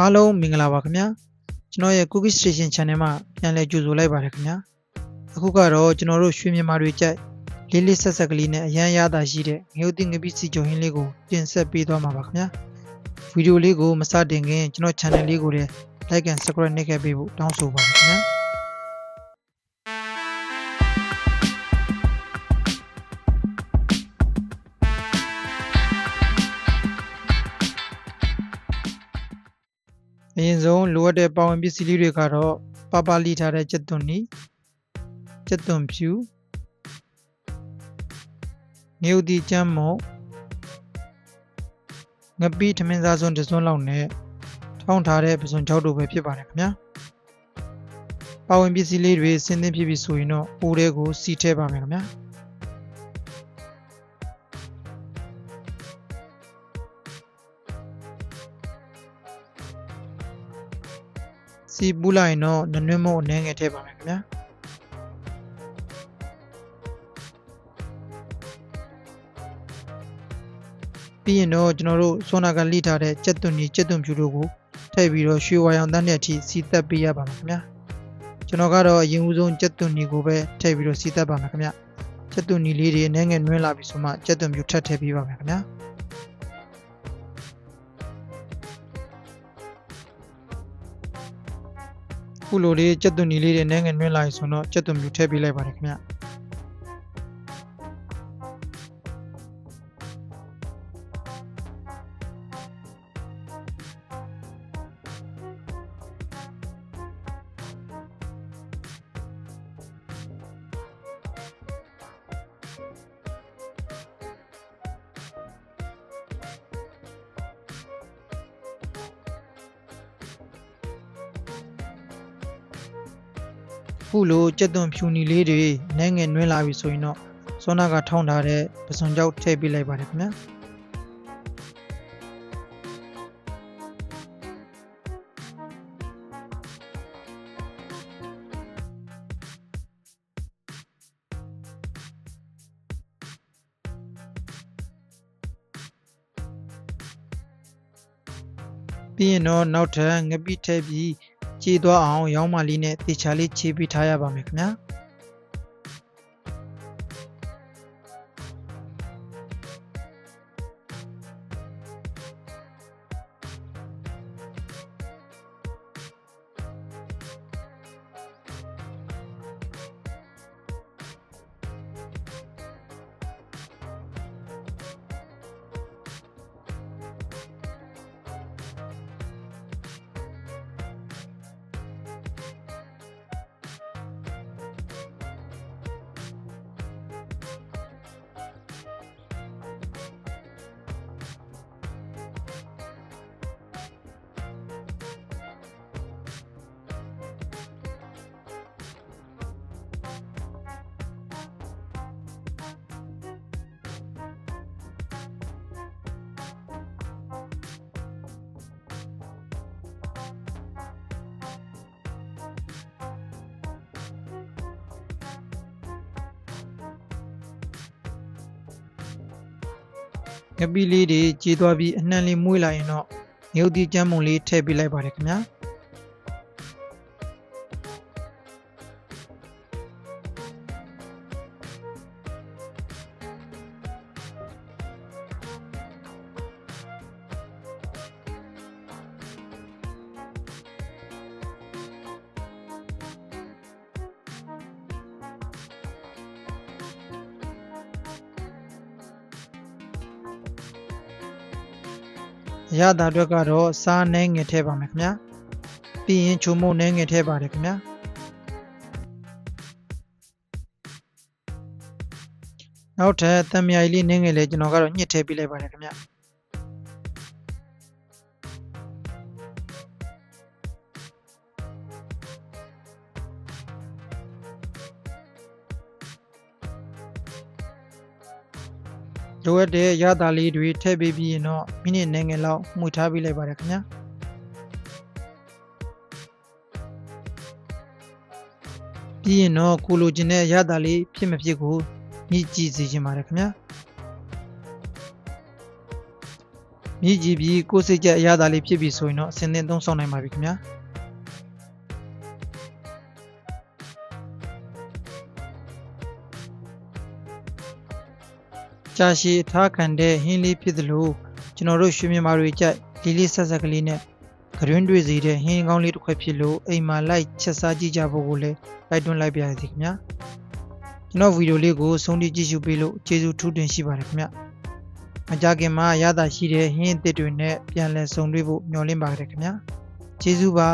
အားလုံးမင်္ဂလာပါခင်ဗျာကျွန်တော်ရဲ့ Cookie Station Channel မှာပြန်လည်ကြိုဆိုလိုက်ပါတယ်ခင်ဗျာအခုကတော့ကျွန်တော်တို့ရွှေမြန်မာတွေကြိုက်လေးလေးဆက်ဆက်ကလေးနဲ့အရန်ရတာရှိတဲ့ငရုတ်တိငပိစီဂျုံဟင်းလေးကိုတင်ဆက်ပေးသွားမှာပါခင်ဗျာဗီဒီယိုလေးကိုမစတင်ခင်ကျွန်တော် channel လေးကိုလည်း like and subscribe နှိပ်ခဲ့ပေးဖို့တောင်းဆိုပါခင်ဗျာ ရင်ဆုံးလိုအပ်တဲ့ပါဝင်ပစ္စည်းလေးတွေကတော့ပပလိထားတဲ့ကြက်သွန်နီကြက်သွန်ဖြူငရုတ်တီကျမ်းမုံငပိထမင်းစားစွန်းတစ်စွန်းလောက်နဲ့ထောင်းထားတဲ့ပစွန်ချောက်တို့ပဲဖြစ်ပါတယ်ခင်ဗျာပါဝင်ပစ္စည်းလေးတွေစင်းသင်းဖြစ်ပြီဆိုရင်တော့အိုးထဲကိုစီထည့်ပါမယ်ခင်ဗျာ စီပူးလိုက်ရင်တော့နွနွမို့အနေငယ်ထည့်ပါမယ်ခင်ဗျာပြီးရင်တော့ကျွန်တော်တို့ဆွမ်းနာကလိထားတဲ့ကြက်သွန်ကြီးကြက်သွန်ဖြူတို့ကိုထည့်ပြီးတော့ရွှေဝါရောင်တန်းတဲ့အထိစီးသက်ပေးရပါမယ်ခင်ဗျာကျွန်တော်ကတော့အရင်ဦးဆုံးကြက်သွန်ကြီးကိုပဲထည့်ပြီးတော့စီးသက်ပါမယ်ခင်ဗျာကြက်သွန်ကြီးလေးတွေအနေငယ်နွှင်းလာပြီဆိုမှကြက်သွန်ဖြူထပ်ထည့်ပေးပါမယ်ခင်ဗျာ ခုလိုလေးကြက်သွန်ကြီးလေးတွေအနေငယ်နွှင်းလာပြီဆိုတော့ကြက်သွန်ဖြူထည့်ပေးလိုက်ပါတယ်ခင်ဗျာ ခုလိုကြက်သွန်ဖြူနီလေးတွေနဲငယ်နွှဲလာပြီဆိုရင်တော့စောနာကထောင်းထားတဲ့ပစွန်ကြောက်ထည့်ပေးလိုက်ပါတယ်ခင်ဗျာပြီးရင်တော့နောက်ထပ်ငပိထည့်ပြီး ကြေးသွားအောင်ရောင်းမလေးနဲ့တေချာလေးခြေပေးထားရပါမယ်ခင်ဗျာ ငပိလေးတွေကြေးသွားပြီးအနှံလေးမွေးလာရင်တော့ငရုတ်တီကျမ်းမုံလေးထည့်ပေးလိုက်ပါတယ်ခင်ဗျာ အရသာအတွက်ကတော့စားနှဲငယ်ထည့်ပါမယ်ခင်ဗျာပြီးရင်ချုံမုံနှဲငယ်ထည့်ပါတယ်ခင်ဗျာနောက်ထပ်တံမြာကြီးလေးနှဲငယ်လေးကျွန်တော်ကတော့ညှစ်ထည့်ပေးလိုက်ပါတယ်ခင်ဗျာ လိုအပ်တဲ့ရတာလေးတွေထည့်ပေးပြီးရင်တော့မိနစ်နှဲငယ်လောက်မှုထားပေးလိုက်ပါတယ်ခင်ဗျာပြီးရင်တော့ကိုလိုချင်တဲ့ရတာလေးဖြစ်မဖြစ်ကိုညှိကြည့်စီခြင်းပါတယ်ခင်ဗျာမြည်ကြည့်ပြီးကိုယ်စိတ်ကြက်အရသာလေးဖြစ်ပြီဆိုရင်တော့အစင်းသင်းသုံးဆောင်နိုင်ပါပြီခင်ဗျာ ကြာရှည်အထားခံတဲ့ဟင်းလေးဖြစ်သလိုကျွန်တော်တို့ရွှေမြန်မာတွေကြိုက်လေးလေးဆက်ဆက်ကလေးနဲ့ဂရွင်းတွေ့စေတဲ့ဟင်းကောင်းလေးတစ်ခွက်ဖြစ်လို့အိမ်မှာလိုက်ချက်စားကြည့်ကြဖို့ကိုလည်းတိုက်တွန်းလိုက်ပါရစေခင်ဗျာကျွန်တော်ဗီဒီယိုလေးကိုဆုံးဖြတ်ကြည့်ရှုပေးလို့ကျေးဇူးထူးတင်ရှိပါတယ်ခင်ဗျာမကြခင်မှာရတာရှိတဲ့ဟင်းအသစ်တွေနဲ့ပြန်လည်ဆုံတွေ့ဖို့မျှော်လင့်ပါတယ်ခင်ဗျာကျေးဇူးပါ